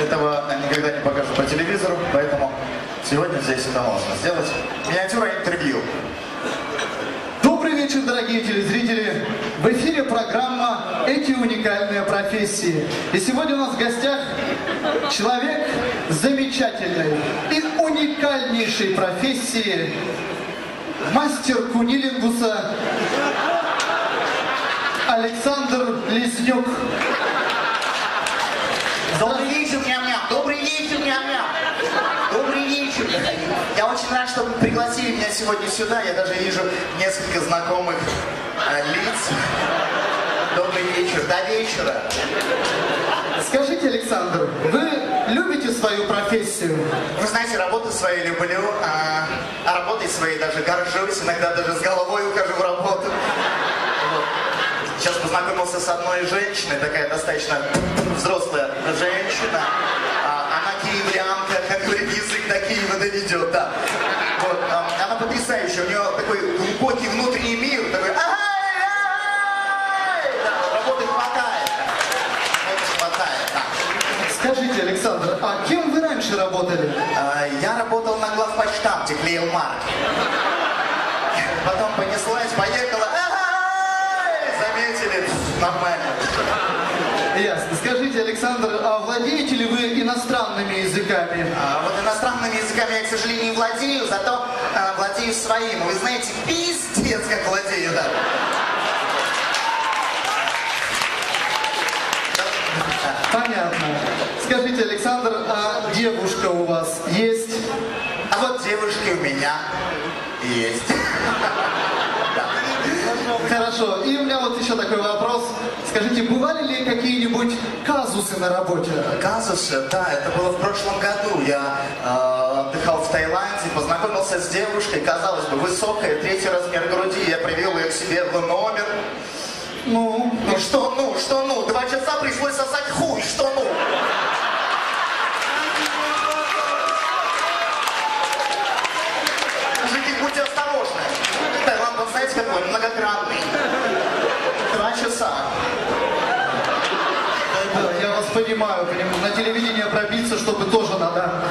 этого никогда не покажут по телевизору, поэтому сегодня здесь это можно сделать. Миниатюра интервью. Добрый вечер, дорогие телезрители! В эфире программа «Эти уникальные профессии». И сегодня у нас в гостях человек замечательной и уникальнейшей профессии, мастер кунилингуса Александр Леснюк. Добрый вечер, ням-ням! Добрый вечер, ням-ням! Добрый вечер. Я очень рад, что вы пригласили меня сегодня сюда. Я даже вижу несколько знакомых э, лиц. Добрый вечер. До вечера. Скажите, Александр, вы любите свою профессию? Вы знаете, работу свою люблю, а, а работой своей даже горжусь. Иногда даже с головой ухожу в работу. Вот. Сейчас познакомился с одной женщиной, такая достаточно взрослая женщина. А, она киевлянка, как говорит, язык до Киева доведет, да. Вот, а, она потрясающая, у нее такой глубокий внутренний мир, такой! Да, работы хватает. Работы хватает, да. Скажите, Александр, а кем вы раньше работали? А, Я работал на главпочтамте, клеил марки. Потом понеслась, поехала. Пф, нормально. Ясно. Скажите, Александр, а владеете ли вы иностранными языками? А вот иностранными языками я, к сожалению, не владею, зато а, владею своим. Вы знаете, пиздец, как владею, да. Понятно. Скажите, Александр, а девушка у вас есть? А вот девушки у меня есть. Хорошо. И у меня вот еще такой вопрос. Скажите, бывали ли какие-нибудь казусы на работе? Казус, да, это было в прошлом году. Я э, отдыхал в Таиланде, познакомился с девушкой, казалось бы, высокая, третий размер груди. Я привел ее к себе в номер. Ну, Ну что ну, что ну? Два часа пришлось сосать хуй, что ну? Мужики, будьте осторожны. Таиланд, вот знаете, какой? Многогранный. Два часа. да, я вас понимаю, понимаю. На телевидение пробиться, чтобы тоже надо.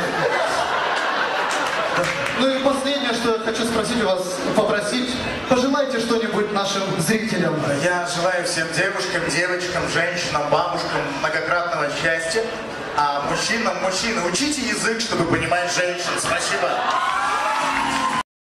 Ну и последнее, что я хочу спросить у вас, попросить, пожелайте что-нибудь нашим зрителям. Я желаю всем девушкам, девочкам, женщинам, бабушкам многократного счастья. А мужчинам, мужчины, учите язык, чтобы понимать женщин. Спасибо.